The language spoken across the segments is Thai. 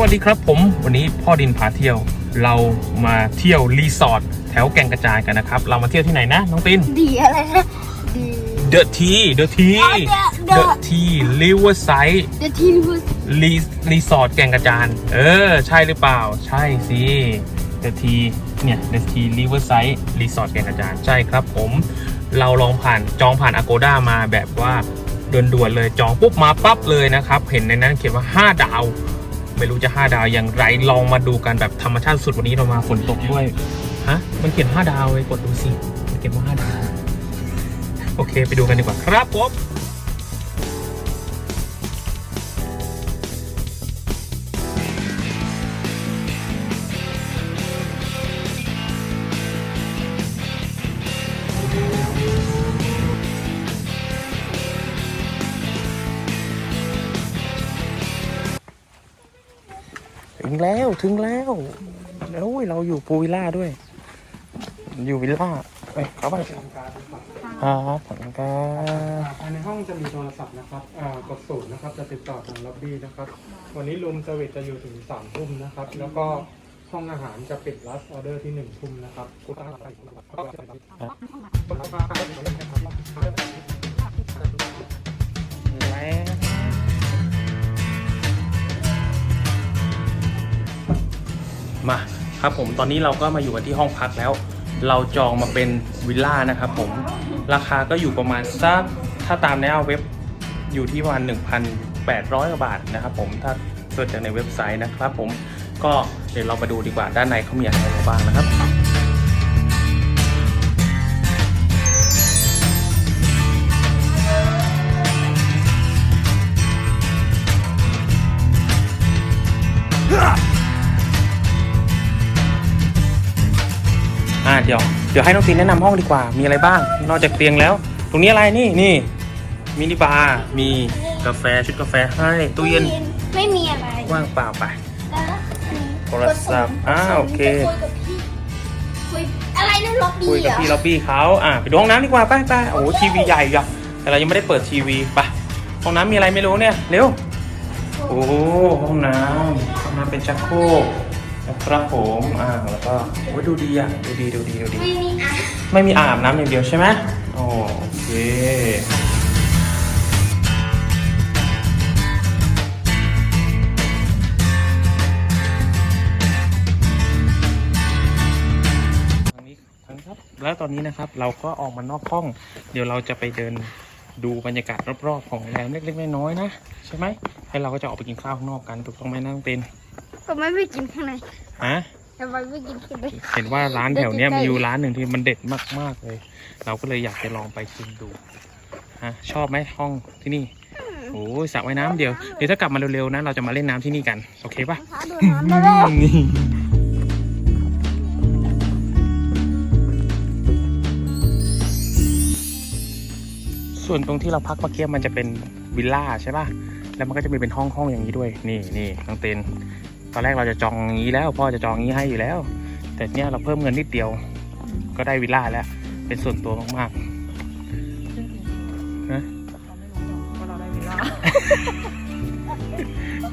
วัสดีครับผมวันนี้พ่อดินพาเที่ยว เรามาเที่ยวรีสอร์ทแถวแก่งกระจายกันนะครับ เรามาเที่ยวที่ไหนนะน้องตินดีอะไรนะดีเดอะทีเดอะทีอ๋อ The เด The อะทีริเวอร์ไซด์เดทีพูดรีรีสอร์ทแก่งกระจานเออ ใช่หรือเปล่า ใช่สิเดอะทีเนี่ยเดอะทีริเวอร์ไซด์รีสอร์ทแก่งกระจานใช่ครับผมเราลองผ่านจองผ่าน Agoda มาแบบว่าด่วนๆเลยจองปุ๊บมาปั๊บเลยนะครับ เห็นในนั้นเขียนว่า 5 ดาว ไม่รู้จะ 5 ดาวอย่างไรลองมาดูกันแบบธรรมชาติสุดวันนี้เรามาฝนตกด้วยฮะมันเขียน 5 ดาวเลยกดดูสิมันเขียนว่า5ดาวโอเค ไปดูกันดีกว่าครับผม ถึงแล้วถึงแล้วโอ้ยเราอยู่ปูวิลล่าด้วย อยู่วิลล่าเอ้ยเข้าไปครับขอบคุณครับภายในห้องจะมีโทรศัพท์นะครับอ่ากดศูนย์นะครับ จะติดต่อทางล็อบบี้นะครับ วันนี้รูมเซอร์วิสจะอยู่ถึงสามทุ่มนะครับ แล้วก็ห้องอาหารจะปิดลัสออเดอร์ที่หนึ่งทุ่มนะครับคุณตั้งใจถึงแล้ว ครับผมตอนนี้เราก็มาอยู่กันที่ห้องพักแล้ว เราจองมาเป็นวิลล่านะครับผมราคาก็อยู่ประมาณสักถ้าตามในเว็บอยู่ที่ประมาณ1,800กว่าบาทนะครับผมถ้าเสิร์ชจากในเว็บไซต์นะครับผมก็เดี๋ยวเรามาดูดีกว่าด้านในเขามีอะไรบ้างนะครับ อ่าเดี๋ยวเดี๋ยวให้น้องตีนแนะนำห้องดีกว่า มีอะไรบ้าง นอกจากเตียงแล้ว ตรงนี้อะไรนี่นี่มินิบาร์มีกาแฟชุดกาแฟให้ตู้เย็นไม่มีอะไรว่างเปล่าไปแล้วโทรศัพท์อ้าวโอเคคุยกับพี่คุยอะไรนั่นล็อบบี้คุยกับพี่ล็อบบี้เขาอ่าไปดูห้องน้ำดีกว่าไปไปโอ้โหทีวีใหญ่อะแต่เรายังไม่ได้เปิดทีวีไปห้องน้ำมีอะไรไม่รู้เนี่ยเร็วโอ้ห้องน้ำห้องน้ำเป็นชักโครกนะ ครับผมอ่าแล้วก็โอ้ยดูดีอะดูดีดูดีดูดี ไม่มีอะไม่มีอ่างอาบน้ำอย่างเดียวใช่ไหมโอเคทางนี้ทางนี้ครับ แล้วตอนนี้นะครับเราก็ออกมานอกห้อง เดี๋ยวเราจะไปเดินดูบรรยากาศรอบๆของโรงแรมเล็กๆน้อยๆนะ ใช่ไหมให้เราก็จะออกไปกินข้าวข้างนอกกันถูกต้องไหมนั่งเต็น ทำไมไม่กินข้างในฮะทำไมไม่กินข้างในเห็นว่าร้านแถวเนี้ยมีอยู่ร้านหนึ่งที่มันเด็ดมากๆเลย เราก็เลยอยากจะลองไปชิมดูฮะชอบไหมห้องที่นี่โอ้ยสระว่ายน้ำเดียวเดี๋ยวถ้ากลับมาเร็วๆนะเราจะมาเล่นน้ำที่นี่กันโอเคปะท้าดูน้ำมาแล้วนี่ส่วนตรงที่เราพักเมื่อกี้มันจะเป็นวิลล่าใช่ปะแล้วมันก็จะมีเป็นห้องห้องอย่างนี้ด้วย นี่นี่น้องเตน ตอนแรกเราจะจองอย่างนี้แล้วพ่อจะจองอย่างนี้ให้อยู่แล้ว แต่เนี้ยเราเพิ่มเงินนิดเดียว ก็ได้วิลล่าแล้ว เป็นส่วนตัวมากๆนะ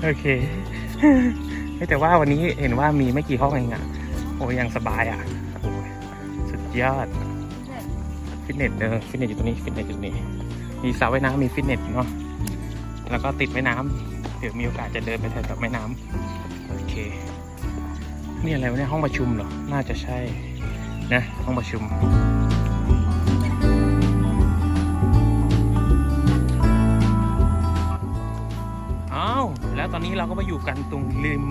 โอเคเฮ้ยแต่ว่าวันนี้เห็นว่ามีไม่กี่ห้องเองอะโอ้ยยังสบายอะโอ้ยสุดยอด ฟิตเนสเออฟิตเนสอยู่ตรงนี้ ฟิตเนสอยู่ตรงนี้ มีสระว่ายน้ำมีฟิตเนสเนาะ แล้วก็ติดแม่น้ำเดี๋ยวมีโอกาสจะเดินไปแถวๆแม่น้ำโอเค นี่อะไรวะเนี่ยห้องประชุมเหรอ น่าจะใช่ นะ ห้องประชุมอ้าวแล้วตอนนี้เราก็มาอยู่กันตรงริม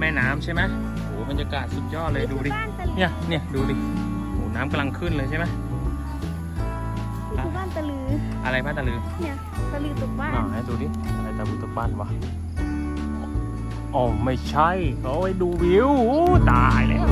แม่น้ำใช่ไหมโอ้บรรยากาศสุดยอดเลยดูดิบ้านตะลือเนี่ยเนี่ยดูดิโอ้น้ำกำลังขึ้นเลยใช่ไหมคือบ้านตะลือ อะไรบ้านตะลือ เนี่ย ตะลือตกบ้านไหนดูดิ อะไรตะบุตะบ้านวะ อ๋อไม่ใช่เขาไว้ดูวิวอู้ตายแล้ว